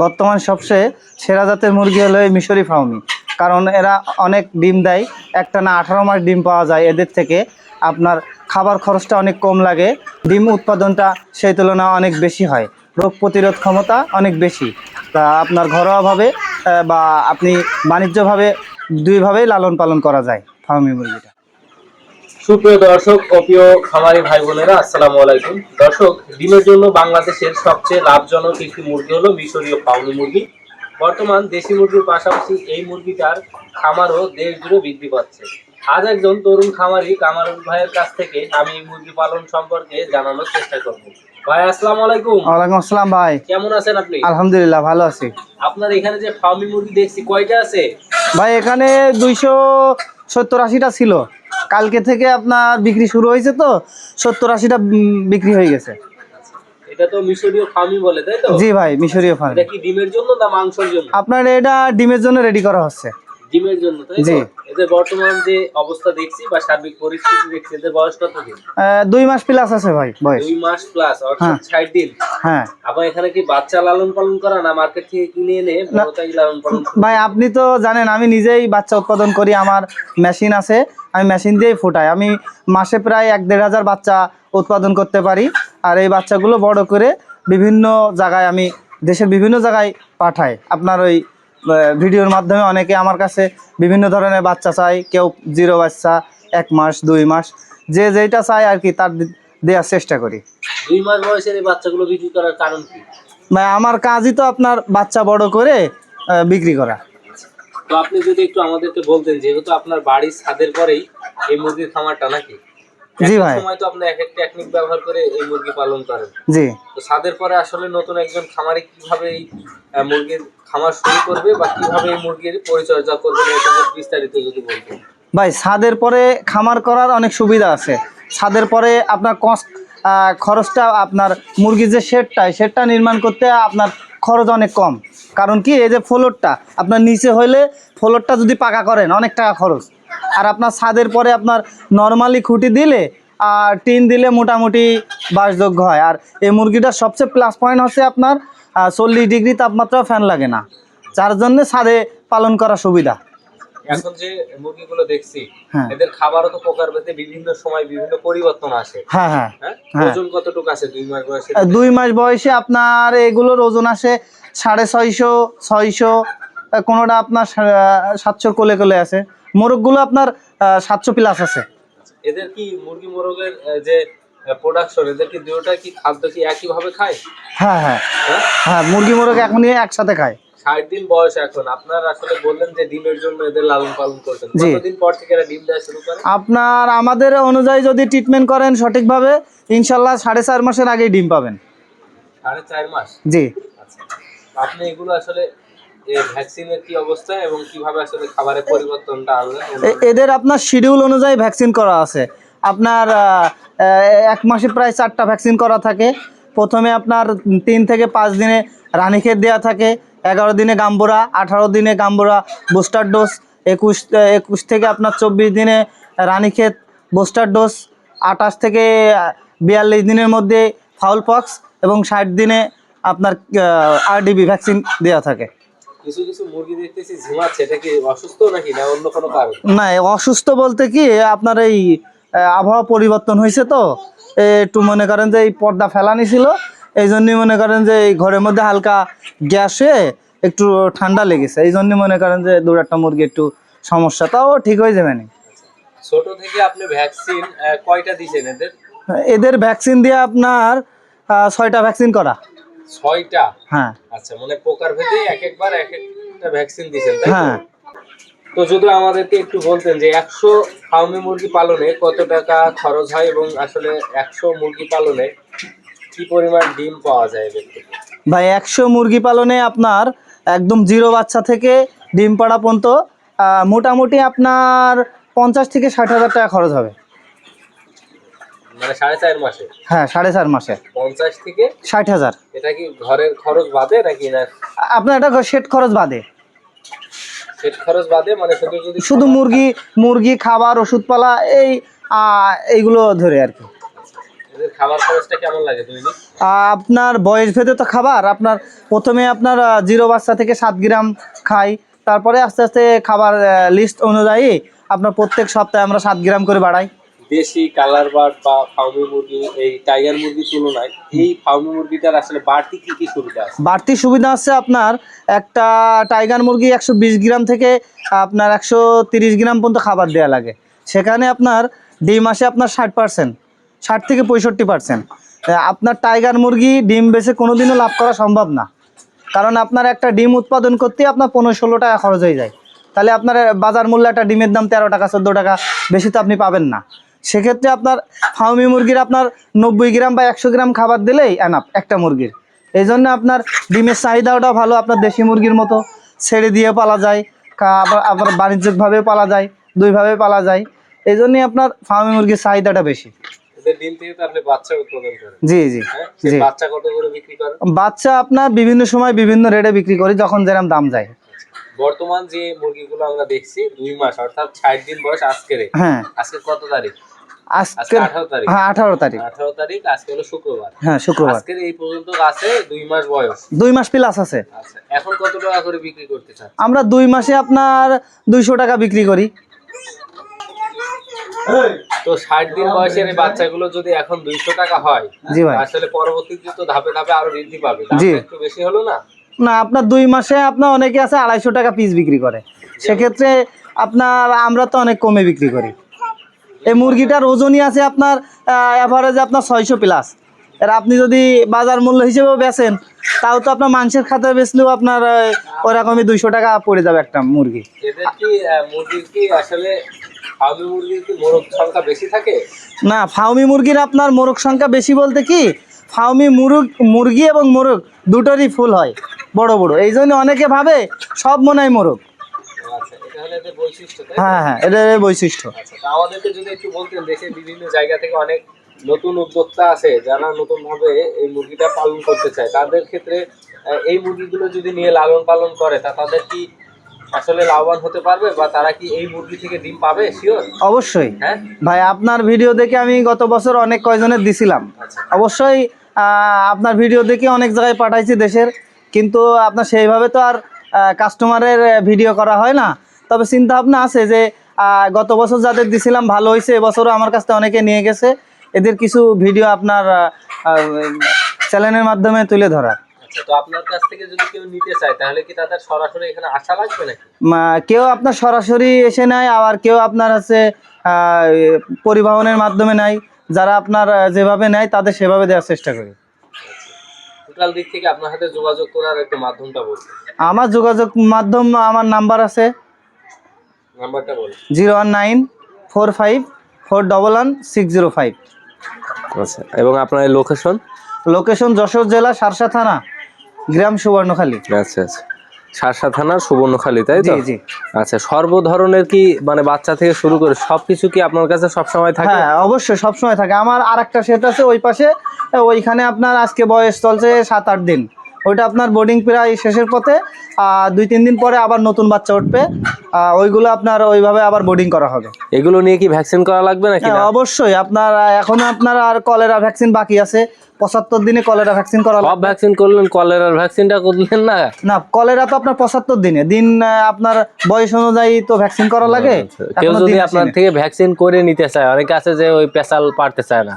বর্তমান সবচেয়ে সেরা জাতের মুরগি হলো মিশরি ফাউমি কারণ এরা অনেক ডিম দেয়, একটা না আঠারো মাস ডিম পাওয়া যায় এদের থেকে। আপনার খাবার খরচটা অনেক কম লাগে, ডিম উৎপাদনটা সেই তুলনায় অনেক বেশি হয়। রোগ প্রতিরোধ ক্ষমতা অনেক বেশি। তা আপনার ঘরোয়াভাবে বা আপনি বাণিজ্যভাবে, দুইভাবেই লালন পালন করা যায় ফার্মি মুরগিটা। সুপ্রিয় দর্শক ও প্রিয় খামারি ভাই বোনেরা আসসালামু আলাইকুম। দর্শক ডিমের জন্য বাংলাদেশের সবচেয়ে লাভজনক একটি মুরগি হলো মিশরীয় পাউনি মুরগি। বর্তমান দেশি মুরগির পাশাপাশি এই মুরগিটার খামারও দেশ জুড়ে বৃদ্ধি পাচ্ছে। আজ একজন তরুণ খামারি কামারুল ভাইয়ের কাছ থেকে আমি এই মুরগি পালন সম্পর্কে জানানোর চেষ্টা করব। ভাই আসসালামু আলাইকুম। ওয়ালাইকুম আসসালাম ভাই। কেমন আছেন আপনি? আলহামদুলিল্লাহ ভালো আছি। আপনার এখানে যে ফার্মি মুরগি দেখছি কয়টা আছে? ভাই এখানে দুইশো সত্তর আশিটা ছিল। কালকে থেকে আপনার বিক্রি শুরু হয়েছে তো সত্তর আশিটা বিক্রি হয়ে গেছে। এটা তো মিশরীয় ফার্মি বলে তাই তো? জি ভাই মিশরীয় ফার্ম। এটা কি ডিমের জন্য না মাংসের জন্য? আপনার এটা ডিমের জন্য রেডি করা হচ্ছে। ডিমের জন্য তাই জি। এদের বর্তমান যে অবস্থা দেখছি বা সার্বিক পরিস্থিতি দেখছি এদের বয়স কত দিন আহ, দুই মাস প্লাস আছে ভাই বয়স। দুই মাস প্লাস হ্যাঁ। অর্থাৎ ষাট দিন। হ্যাঁ। আবার এখানে কি বাচ্চা লালন পালন করা না মার্কেট থেকে কিনে এনে লালন পালন ভাই আপনি তো জানেন আমি নিজেই বাচ্চা উৎপাদন করি আমার মেশিন আছে। আমি মেশিন দিয়েই ফোটাই। আমি মাসে প্রায় এক দেড় হাজার বাচ্চা উৎপাদন করতে পারি আর এই বাচ্চাগুলো বড় করে বিভিন্ন জায়গায় আমি দেশের বিভিন্ন জায়গায় পাঠাই। আপনার ওই ভিডিওর মাধ্যমে অনেকে আমার কাছে বিভিন্ন ধরনের বাচ্চা চাই কেউ জিরো বাচ্চা এক মাস দুই মাস যে যেটা চাই আর কি তার দেওয়ার চেষ্টা করি। দুই মাস বয়সের এই বাচ্চাগুলো বিক্রি করার কারণ কি? আমার কাজই তো আপনার বাচ্চা বড় করে বিক্রি করা। তো আপনি যদি একটু আমাদেরকে বলতেন যেহেতু আপনার বাড়ির ছাদের পরেই এই মুরগির খামারটা নাকি? জি ভাই। সময় তো আপনি এক এক টেকনিক ব্যবহার করে এই মুরগি পালন করেন। জি। তো ছাদের পরে আসলে নতুন একজন খামারে কীভাবে এই মুরগির খামার শুরু করবে বা কীভাবে এই মুরগির পরিচর্যা করবে এটা বিস্তারিত যদি বলতেন। ভাই ছাদের পরে খামার করার অনেক সুবিধা আছে। ছাদের পরে আপনার কস্ট খরচটা আপনার মুরগির যে শেডটা শেডটা নির্মাণ করতে আপনার খরচ অনেক কম। কারণ কি, এই যে ফ্লোরটা, আপনার নিচে হইলে ফ্লোরটা যদি পাকা করেন, অনেক টাকা খরচ। আর আপনার ছাদের পরে আপনার নর্মালি খুঁটি দিলে আর টিন দিলে মোটামুটি বাসযোগ্য হয়। আর এই মুরগিটার সবচেয়ে প্লাস পয়েন্ট হচ্ছে আপনার চল্লিশ ডিগ্রি তাপমাত্রা ফ্যান লাগে না। যার জন্যে ছাদে পালন করা সুবিধা। এখন যে মুরগিগুলো দেখছি হ্যাঁ। এদের খাবারও তো প্রকার ভেদে বিভিন্ন সময় বিভিন্ন পরিবর্তন আসে। হ্যাঁ হ্যাঁ। ওজন কতটুকু আছে দুই মাস বয়সে? দুই মাস বয়সে আপনার এগুলোর ওজন আসে সাড়ে ছয়শো ছয়শো কোনোটা আপনার সা- সাতশোর কোলে কোলে আছে মোরগগুলো আপনার সাতশো প্লাস আছে। এদের কি মুরগি মোরগের যে প্রোডাকশন এদের কি দুটোটা কি খাদ্য কি একই ভাবে খায়? হ্যাঁ হ্যাঁ। হ্যাঁ? হ্যাঁ মুরগি মোরগ এখনই একসাথে খায়। ষাট দিন বয়স এখন। আপনার আসলে বললেন যে ডিমের জন্য এদের লালন পালন করছেন কতদিন পর থেকে এরা ডিম দেওয়া শুরু করে? আপনার আমাদের অনুযায়ী যদি ট্রিটমেন্ট করেন সঠিকভাবে ইনশাল্লাহ সাড়ে চার মাসের আগেই ডিম পাবেন। সাড়ে চার মাস? জি। আচ্ছা। আপনি এগুলো আসলে এদের আপনার শিডিউল অনুযায়ী ভ্যাকসিন করা আছে। আপনার এক মাসে প্রায় চারটা ভ্যাকসিন করা থাকে। প্রথমে আপনার তিন থেকে পাঁচ দিনে রানীক্ষেত দেওয়া থাকে। এগারো দিনে গাম্বুরা আঠারো দিনে গাম্বুরা বুস্টার ডোজ একুশ একুশ থেকে আপনার চব্বিশ দিনে রানীক্ষেত বুস্টার ডোজ আঠাশ থেকে বিয়াল্লিশ দিনের মধ্যে ফাউল পক্স এবং ষাট দিনে আপনার আরডিবি ভ্যাকসিন দেওয়া থাকে। না অন্য কোনো কারণ? না এ অসুস্থ বলতে কি আপনার এই আবহাওয়া পরিবর্তন হয়েছে তো একটু মনে করেন যে এই পর্দা ফেলানি ছিল এই জন্যই মনে করেন যে এই ঘরের মধ্যে হালকা গ্যাসে একটু ঠান্ডা লেগেছে। এই জন্যই মনে করেন যে দু একটা মুরগি একটু সমস্যা। তাও ঠিক হয়ে যাবে না ছোট থেকে আপনি ভ্যাকসিন কয়টা দিয়েছেন এদের? এদের ভ্যাকসিন দিয়ে আপনার ছয়টা ভ্যাকসিন করা। ছয়টা? হ্যাঁ। আচ্ছা মানে প্রকার ভেদে এক একবার এক একটা ভ্যাকসিন দিয়েছেন তাই হ্যাঁ। তো যদি আমাদেরকে একটু বলতেন যে একশো ফার্মি মুরগি পালনে কত টাকা খরচ হয় এবং আসলে একশো মুরগি পালনে কি পরিমাণ ডিম পাওয়া যায় ভাই একশো মুরগি পালনে আপনার একদম জিরো বাচ্চা থেকে ডিম পাড়া পর্যন্ত মোটামুটি আপনার পঞ্চাশ থেকে ষাট হাজার টাকা খরচ হবে। মানে সাড়ে চার মাসে? হ্যাঁ সাড়ে চার মাসে। পঞ্চাশ থেকে? ষাট হাজার। এটা কি ঘরের খরচ বাদে নাকি না? আপনার এটা সেট খরচ বাদে। সেট খরচ বাদে মানে শুধু শুধু মুরগি মুরগি খাবার ওষুধপালা এই এইগুলো ধরে আর কি। আপনার বয়স ভেদে তো খাবার। আপনার প্রথমে আপনার জিরো বাচ্চা থেকে সাত গ্রাম খাই। তারপরে আস্তে আস্তে খাবার লিস্ট অনুযায়ী আপনার প্রত্যেক সপ্তাহে আমরা সাত গ্রাম করে বাড়াই। দেশি কালার বার্ড বা ফার্মি মুরগি এই টাইগার মুরগির তুলনায় এই ফার্মি মুরগিটার আসলে বাড়তি কি কি সুবিধা আছে? বাড়তি সুবিধা আছে আপনার একটা টাইগার মুরগি একশো বিশ গ্রাম থেকে আপনার একশো তিরিশ গ্রাম পর্যন্ত খাবার দেওয়া লাগে। সেখানে আপনার ডিম আসে আপনার ষাট পার্সেন্ট ষাট থেকে পঁয়ষট্টি পার্সেন্ট আপনার টাইগার মুরগি ডিম বেচে কোনোদিনও লাভ করা সম্ভব না। কারণ আপনার একটা ডিম উৎপাদন করতে আপনার পনেরো ষোলো টাকা খরচ হয়ে যায়। তাহলে আপনার বাজার মূল্য একটা ডিমের দাম তেরো টাকা, চোদ্দ টাকা বেশি তো আপনি পাবেন না। সেক্ষেত্রে আপনার ফার্মি মুরগির আপনার নব্বই গ্রাম বা একশো গ্রাম খাবার দিলেই এনাফ একটা মুরগির। এই জন্য আপনার ডিমের চাহিদাটাও ভালো, আপনার দেশি মুরগির মতো ছেড়ে দিয়ে পালা যায় আবার আবার বাণিজ্যিকভাবে পালা যায়, দুইভাবে পালা যায়। এই জন্যই আপনার ফার্মি মুরগির চাহিদাটা বেশি। জি জি। হ্যাঁ? জি। বাচ্চা আপনার বিভিন্ন সময় বিভিন্ন রেটে বিক্রি করি যখন যেরকম দাম যায়। বর্তমান যে মুরগিগুলো আমরা দেখছি দুই মাস অর্থাৎ ষাট দিন বয়স আজকের হ্যাঁ। আজকে কত তারিখ? আজকে আজকে আঠারো তারিখ। হ্যাঁ আঠারো তারিখ। আঠারো তারিখ আজকে হলো শুক্রবার। হ্যাঁ শুক্রবার। আজকের এই পর্যন্ত আছে দুই মাস বয়স। দুই মাস প্লাস আছে। আচ্ছা এখন কত টাকা করে বিক্রি করতে চান আমরা দুই মাসে আপনার দুইশো টাকা বিক্রি করি। তো ষাট দিন বয়সের এই বাচ্চাগুলো যদি এখন দুইশো টাকা হয় জি ভাই। আসলে পরবর্তীতে তো ধাপে ধাপে আরও বৃদ্ধি পাবে। একটু বেশি হলো না? না আপনার দুই মাসে আপনার অনেকে আছে আড়াইশো টাকা পিস বিক্রি করে। সেক্ষেত্রে আপনার আমরা তো অনেক কমে বিক্রি করি। এই মুরগিটার ওজনই আছে আপনার অ্যাভারেজ আপনার ছয়শো প্লাস এর আপনি যদি বাজার মূল্য হিসেবেও বেচেন তাও তো আপনার মাংসের খাতায় বেচলেও আপনার ওরকমই দুইশো টাকা পড়ে যাবে একটা মুরগি। ফার্মি মুরগির কি মোরগ সংখ্যা বেশি থাকে? না ফাউমি মুরগির আপনার মোরগ সংখ্যা বেশি বলতে কি ফাউমি মুরগ মুরগি এবং মোরগ দুটোরই ফুল হয় বড় বড়। এই জন্য অনেকে ভাবে সব মনে হয় মোরগ। আচ্ছা এটা? হ্যাঁ হ্যাঁ এই বৈশিষ্ট্য। আচ্ছা আমাদেরকে যদি একটু বলতেন দেশের বিভিন্ন জায়গা থেকে অনেক নতুন উদ্যোক্তা আছে যারা নতুন ভাবে এই মুরগিটা পালন করতে চায় তাদের ক্ষেত্রে এই মুরগিগুলো যদি নিয়ে লালন পালন করে তা তাদের কি আসলে লাভবান হতে পারবে বা তারা কি এই মুরগি থেকে ডিম পাবে? শিওর অবশ্যই। হ্যাঁ? ভাই আপনার ভিডিও দেখে আমি গত বছর অনেক কয়জনের দিছিলাম। আচ্ছা। অবশ্যই আপনার ভিডিও দেখে অনেক জায়গায় পাঠাইছি দেশের। কিন্তু আপনার সেইভাবে তো আর কাস্টমারের ভিডিও করা হয় না। তবে চিন্তা ভাবনা আছে যে গত বছর যাদের দিছিলাম ভালো হয়েছে এবছরও আমার কাছ থেকে অনেকে নিয়ে গেছে। এদের কিছু ভিডিও আপনার চ্যানেলের মাধ্যমে তুলে ধরা আচ্ছা তো আপনার কাছ থেকে যদি কেউ নিতে চায় তাহলে কি তাদের সরাসরি এখানে আসা লাগবে নাকি? কেউ আপনার সরাসরি এসে নেয় আবার কেউ আপনার আছে পরিবহনের মাধ্যমে নেয় যারা আপনার যেভাবে নেয় তাদের সেভাবে দেওয়ার চেষ্টা করি। টোটাল দিক থেকে আপনার সাথে যোগাযোগ করার একটা মাধ্যমটা বলুন। আমার যোগাযোগ মাধ্যম আমার নাম্বার আছে। নাম্বারটা বলুন। Zero one nine four five four double one six zero five. আচ্ছা এবং আপনার লোকেশন? লোকেশন যশোর জেলা সারসা থানা। গ্রাম সুবর্ণখালী। আচ্ছা আচ্ছা। সারসা থানার সুবর্ণখালী তাই তো? জি জি। আচ্ছা সর্ব ধরনের কি মানে বাচ্চা থেকে শুরু করে সবকিছু কি আপনার কাছে সব সময় থাকে? হ্যাঁ অবশ্যই সবসময় থাকে। আমার আর একটা সেট আছে ওই পাশে ওইখানে আপনার আজকে বয়স চলছে সাত আট দিন। ওইটা আপনার বোর্ডিং প্রায় শেষের পথে দুই তিন দিন পরে আবার নতুন বাচ্চা উঠবে। ওইগুলো আপনার ওইভাবে আবার বোর্ডিং করা হবে। এগুলো নিয়ে কি ভ্যাকসিন করা লাগবে নাকি হ্যাঁ, অবশ্যই। আপনার এখনও আপনার আর কলেরা ভ্যাকসিন বাকি আছে। পঁচাত্তর দিনে কলেরা ভ্যাকসিন করা সব ভ্যাকসিন করলেন কলেরার ভ্যাকসিনটা করলেন না? না কলেরা তো আপনার পঁচাত্তর দিনে। দিন আপনার বয়স অনুযায়ী তো ভ্যাকসিন করা লাগে। আচ্ছা, কেউ যদি আপনার থেকে ভ্যাকসিন করে নিতে চায় অনেক আছে যে ওই পেশাল পারতে চায় না।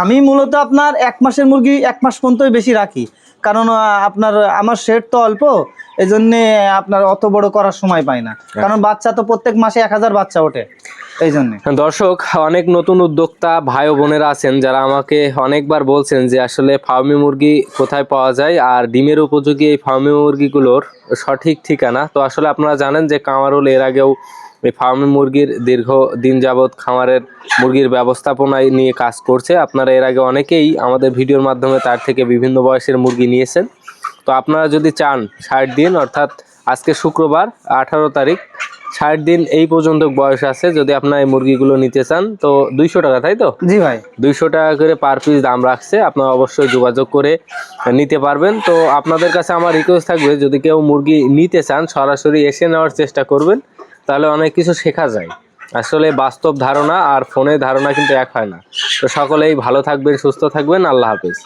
আমি মূলত আপনার এক মাসের মুরগি এক মাস পর্যন্তই বেশি রাখি। কারণ আপনার আমার শেড তো অল্প এই জন্যে আপনার অত বড় করার সময় পাই না। কারণ বাচ্চা তো প্রত্যেক মাসে এক হাজার বাচ্চা ওঠে। জন্যে দর্শক, অনেক নতুন উদ্যোক্তা ভাই বোনেরা আছেন যারা আমাকে অনেকবার বলছেন যে আসলে ফার্মি মুরগি কোথায় পাওয়া যায় আর ডিমের উপযোগী এই ফার্মি মুরগিগুলোর সঠিক ঠিকানা। তো আসলে আপনারা জানেন যে কামারুল এর আগেও এই ফার্মি মুরগির দীর্ঘ দিন যাবৎ খামারের মুরগির ব্যবস্থাপনায় নিয়ে কাজ করছে। আপনারা এর আগে অনেকেই আমাদের ভিডিওর মাধ্যমে তার থেকে বিভিন্ন বয়সের মুরগি নিয়েছেন। তো আপনারা যদি চান ষাট দিন, অর্থাৎ আজকে শুক্রবার, আঠারো তারিখ ষাট দিন এই পর্যন্ত বয়স আছে যদি আপনার এই মুরগিগুলো নিতে চান তো দুইশো টাকা তাই তো? জি ভাই। দুইশো টাকা করে পার পিস দাম রাখছে আপনারা অবশ্যই যোগাযোগ করে নিতে পারবেন। তো আপনাদের কাছে আমার রিকোয়েস্ট থাকবে যদি কেউ মুরগি নিতে চান সরাসরি এসে নেওয়ার চেষ্টা করবেন তাহলে অনেক কিছু শেখা যায়। আসলে বাস্তব ধারণা আর ফোনের ধারণা কিন্তু এক হয় না। তো সকলেই ভালো থাকবেন সুস্থ থাকবেন আল্লাহ হাফেজ।